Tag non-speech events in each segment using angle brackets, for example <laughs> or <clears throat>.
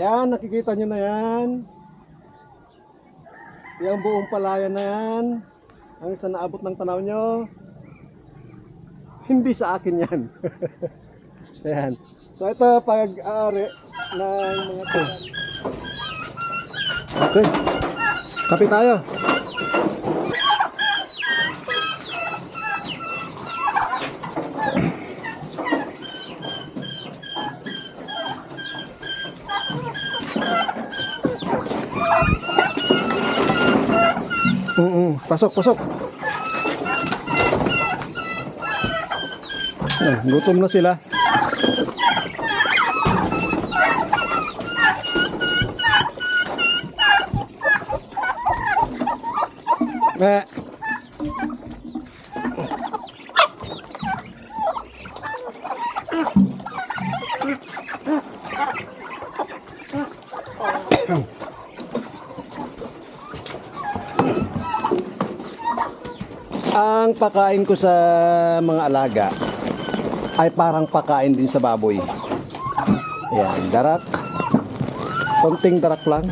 Yan, nakikita nyo na yan. Yung buong palayan na yan. Ang sa naabot ng tanaw nyo. Hindi sa akin yan. <laughs> Ayan. So ito pag-aari ng mga tanan. Okay. Kape tayo. Pasok, pasok. Ah, gutom na sila. Eh. Ang pakain ko sa mga alaga ay parang pakain din sa baboy. Ayan, darak. Konting darak lang.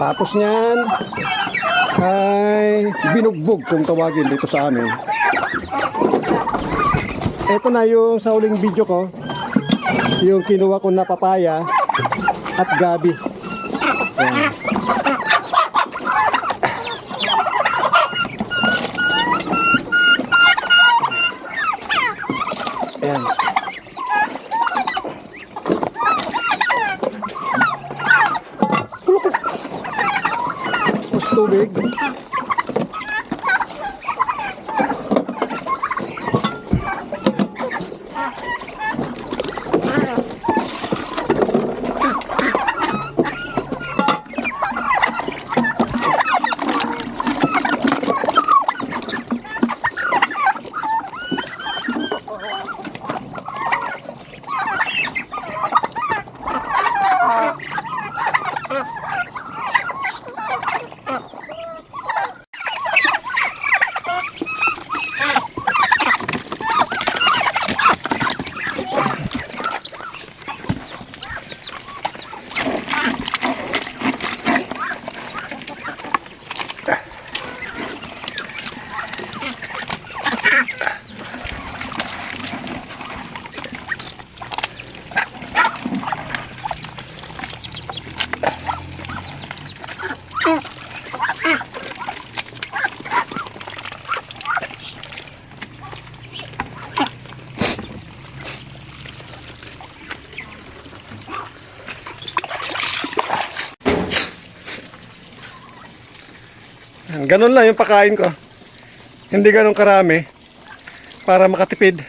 Tapos niyan ay binugbog kung tawagin dito sa amin. Ito na yung sa huling video ko. Yung kinuha ko na papaya at gabi. Ayan. Ayan. Tapos tubig. Ganun lang yung pakain ko. Hindi ganun karami para makatipid.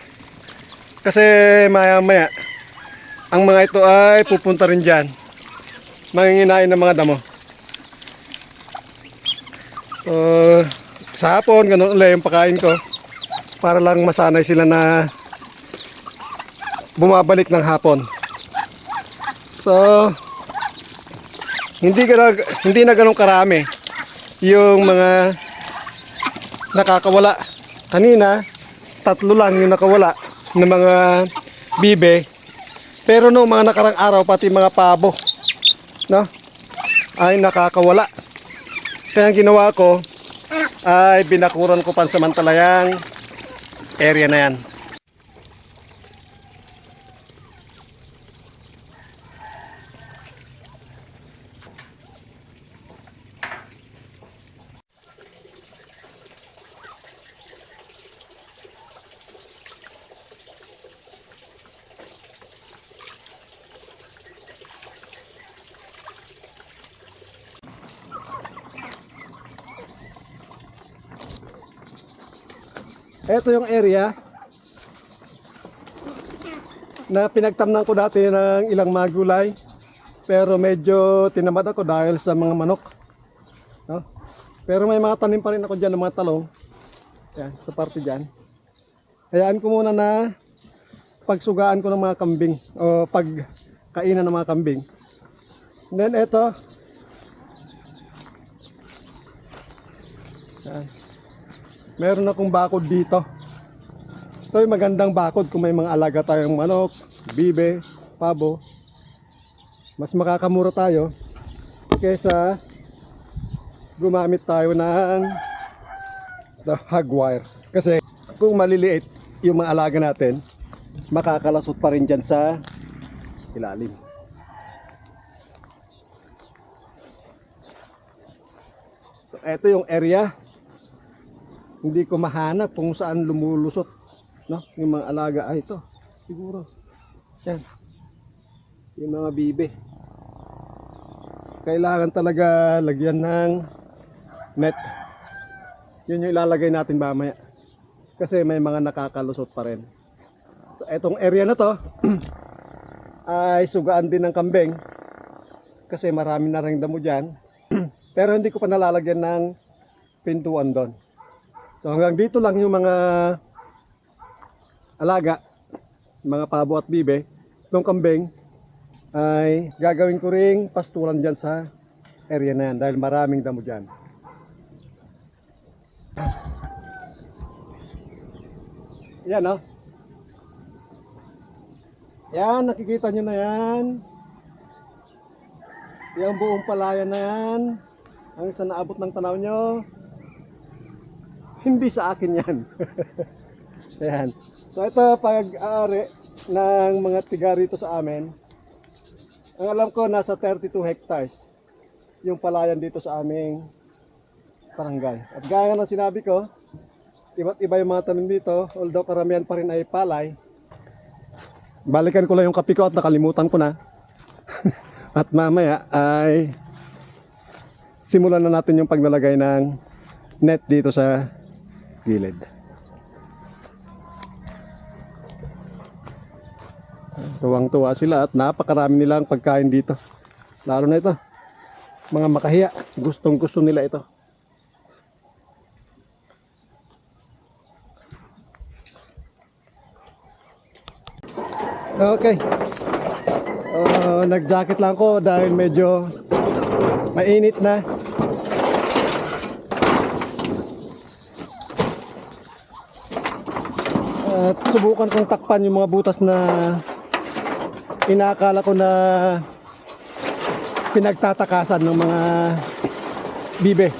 Kasi maya maya ang mga ito ay pupunta rin dyan. Manginginain ng mga damo. So, sa hapon, ganun ulit yung pakain ko. Para lang masanay sila na bumabalik ng hapon. So, hindi, ganun, hindi na ganun karami yung mga nakakawala. Kanina, tatlo lang yung nakawala ng mga bibe. Pero no, mga nakarang araw, pati mga pabo, no, ay nakakawala. Kaya ang ginawa ko, ay binakuran ko pansamantala yung area na yan. Ito yung area na pinagtamnan ko dati ng ilang mga gulay. Pero medyo tinamad ako dahil sa mga manok. No? Pero may mga tanim pa rin ako dyan ng mga talong. Yan, sa parte dyan. Hayaan ko muna na pagsugaan ko ng mga kambing o pagkainan ng mga kambing. And then ito. Yan. Meron akong bakod dito. Ito yung magandang bakod kung may mga alaga tayong manok, bibe, pabo. Mas makakamura tayo kesa gumamit tayo ng the hog wire. Kasi kung maliliit yung mga alaga natin, makakalasot pa rin dyan sa ilalim. So, ito yung area. Hindi ko mahanap kung saan lumulusot. No? Yung mga alaga. Ay, ito. Siguro. Yan. Yung mga bibe. Kailangan talaga lagyan ng net. Yun yung ilalagay natin mamaya. Kasi may mga nakakalusot pa rin. So, etong area na to <clears throat> ay sugaan din ng kambing. Kasi marami na rin damo dyan. <clears throat> Pero hindi ko pa nalalagyan ng pintuan doon. So hanggang dito lang yung mga alaga, mga pabo at bibe. Itong kambing ay gagawin ko ring pasturan dyan sa area na yan dahil maraming damo dyan. Yan oh. Yan, nakikita nyo na yan. Yung buong palayan na yan. Ang sa naabot ng tanaw nyo. Hindi sa akin yan. <laughs> Ayan. So ito pag-aari ng mga tiga rito sa amin. Ang alam ko nasa 32 hectares yung palayan dito sa aming barangay. At gaya ng sinabi ko, iba't iba yung mga tanim dito, although karamihan pa rin ay palay. Balikan ko lang yung kape ko at nakalimutan ko na. <laughs> at mamaya ay simulan na natin yung paglalagay ng net dito sa gilid. Tuwang-tuwa sila at napakarami nilang pagkain dito. Lalo na ito. Mga makahiya. Gustong gusto nila ito. Okay. Uh, nag-jacket lang ko dahil medyo mainit na. At subukan kong takpan yung mga butas na inakala ko na pinagtatakasan ng mga bibe.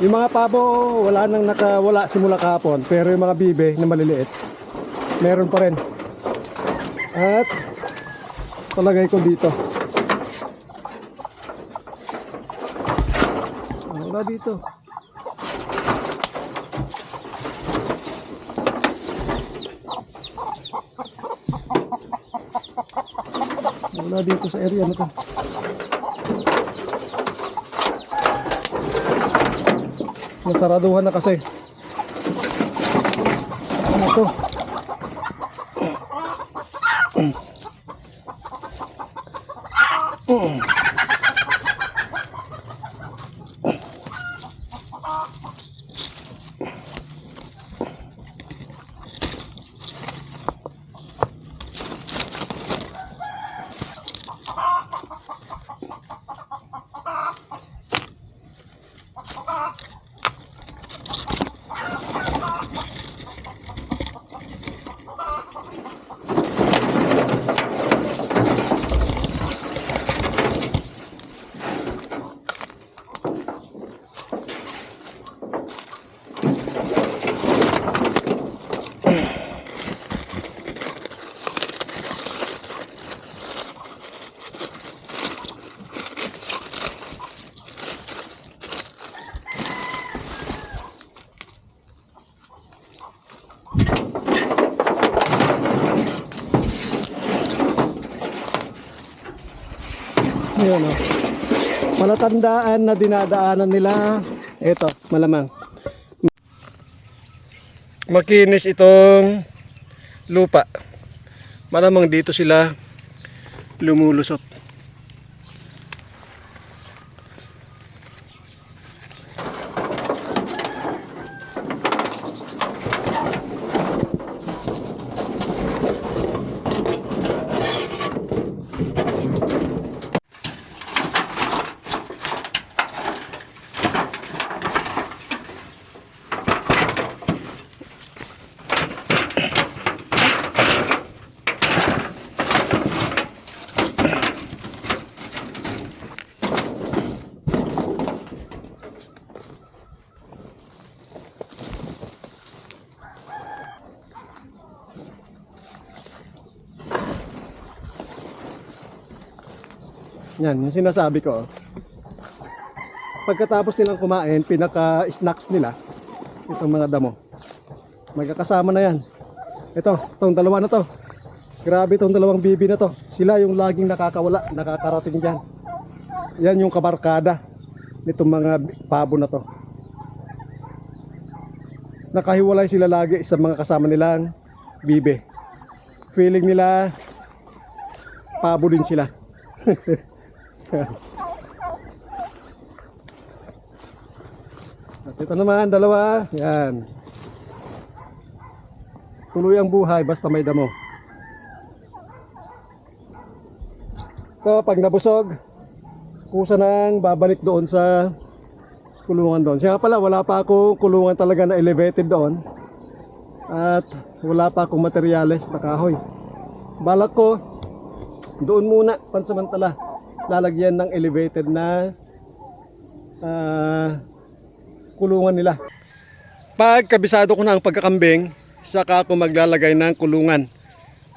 Yung mga pabo, wala nang nakawala simula kahapon. Pero yung mga bibe na maliliit, meron pa rin. At palagay ko dito. Wala dito. Wala dito sa area na to. Nasaraduhan na kasi. Ano to? Ayan o. Palatandaan na dinadaanan nila. Ito, malamang. Makinis itong lupa. Malamang dito sila lumulusot. Yan, yung sinasabi ko. Pagkatapos nilang kumain, pinaka-snacks nila, itong mga damo. Magkakasama na yan. Ito, itong dalawa na to. Grabe itong dalawang bibi na to. Sila yung laging nakakawala, nakakarating dyan. Yan yung kabarkada nitong mga pabo na to. Nakahiwalay sila lagi sa mga kasama nilang bibe. Feeling nila pabo din sila. <laughs> <laughs> Ito naman, dalawa. Yan. Tuloy ang buhay basta may damo. Ito, pag nabusog, kusa nang babalik doon sa kulungan doon. Siya pala, wala pa akong kulungan talaga na elevated doon. At wala pa akong materyales na kahoy. Balak ko, doon muna, pansamantala, lalagyan ng elevated na ah, kulungan nila. Pag kabisado ko na ang pagkakambing, saka ako maglalagay ng kulungan.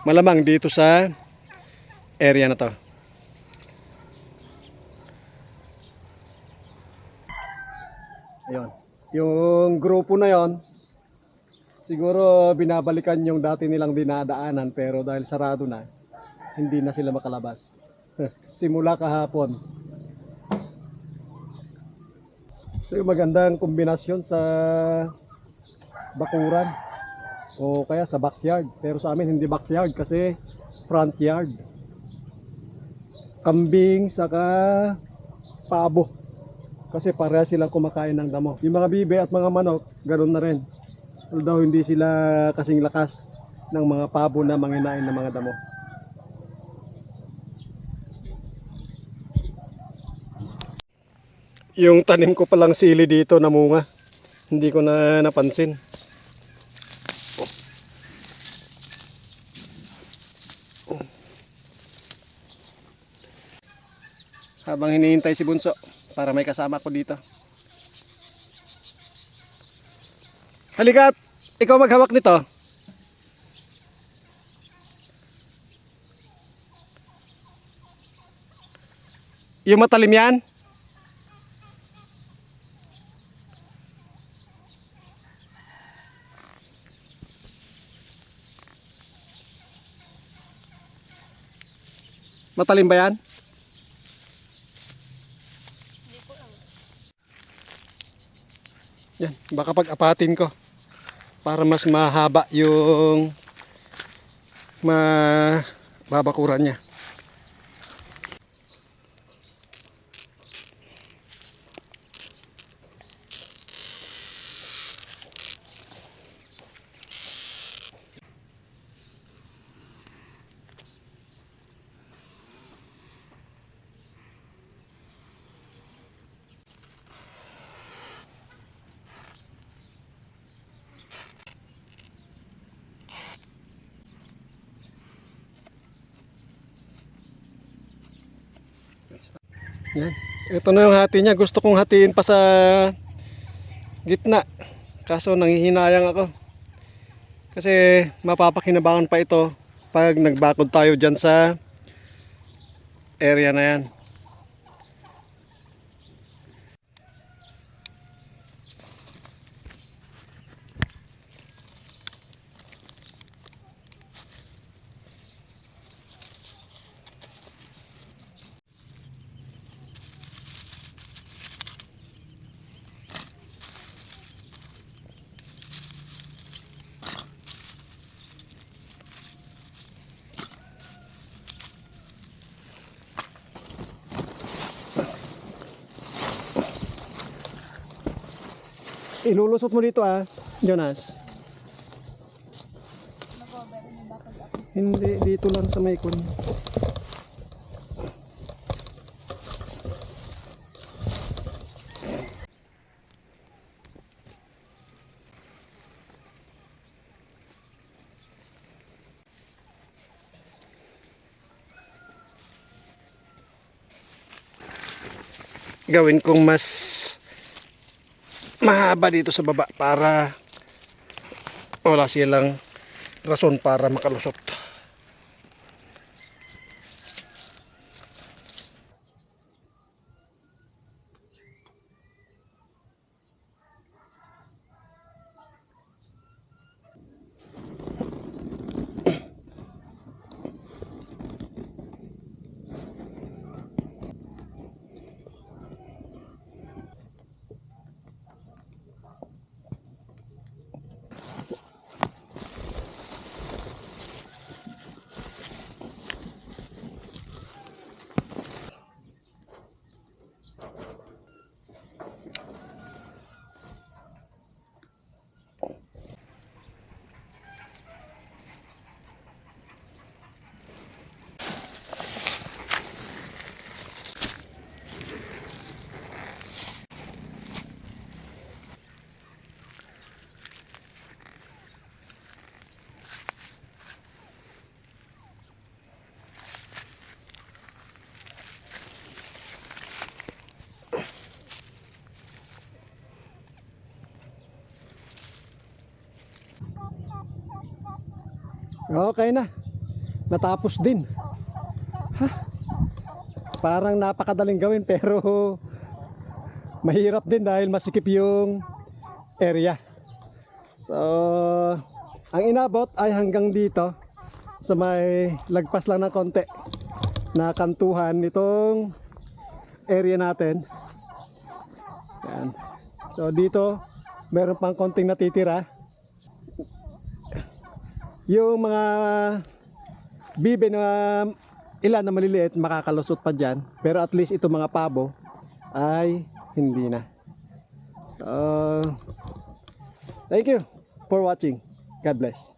Malamang dito sa area na to. Ayun. Yung grupo na yon, siguro binabalikan yung dati nilang dinadaanan pero dahil sarado na, hindi na sila makalabas. <laughs> Simula kahapon. So yung magandang kombinasyon sa bakuran o kaya sa backyard. Pero sa amin hindi backyard kasi front yard. Kambing saka pabo. Kasi pareha silang kumakain ng damo. Yung mga bibe at mga manok, ganoon na rin. Although hindi sila kasing lakas ng mga pabo na manginain ng mga damo. Yung tanim ko palang sili dito namunga. Hindi ko na napansin. Habang hinihintay si Bunso para may kasama ko dito. Halika, ikaw maghawak nito. Yung matalim yan? Matalim ba yan? Yan, baka pag apatin ko para mas mahaba yung mababakuran niya. Yan. Ito na yung hati niya. Gusto kong hatiin pa sa gitna. Kaso nanghihinayang ako. Kasi mapapakinabangan pa ito pag nagbakod tayo dyan sa area na yan. Ilulusot mo dito ah, Jonas. Hindi, dito lang sa may kun. Gawin kong mas mahaba dito sa baba para wala silang rason para makalusot. Okay na. Natapos din. Ha? Parang napakadaling gawin pero mahirap din dahil masikip yung area. So, ang inabot ay hanggang dito sa may lagpas lang ng konti na kantuhan nitong area natin. Yan. So dito, meron pang konting natitira. Yung mga bibe na ilan na maliliit makakalusot pa dyan. Pero at least ito mga pabo ay hindi na. So, thank you for watching. God bless.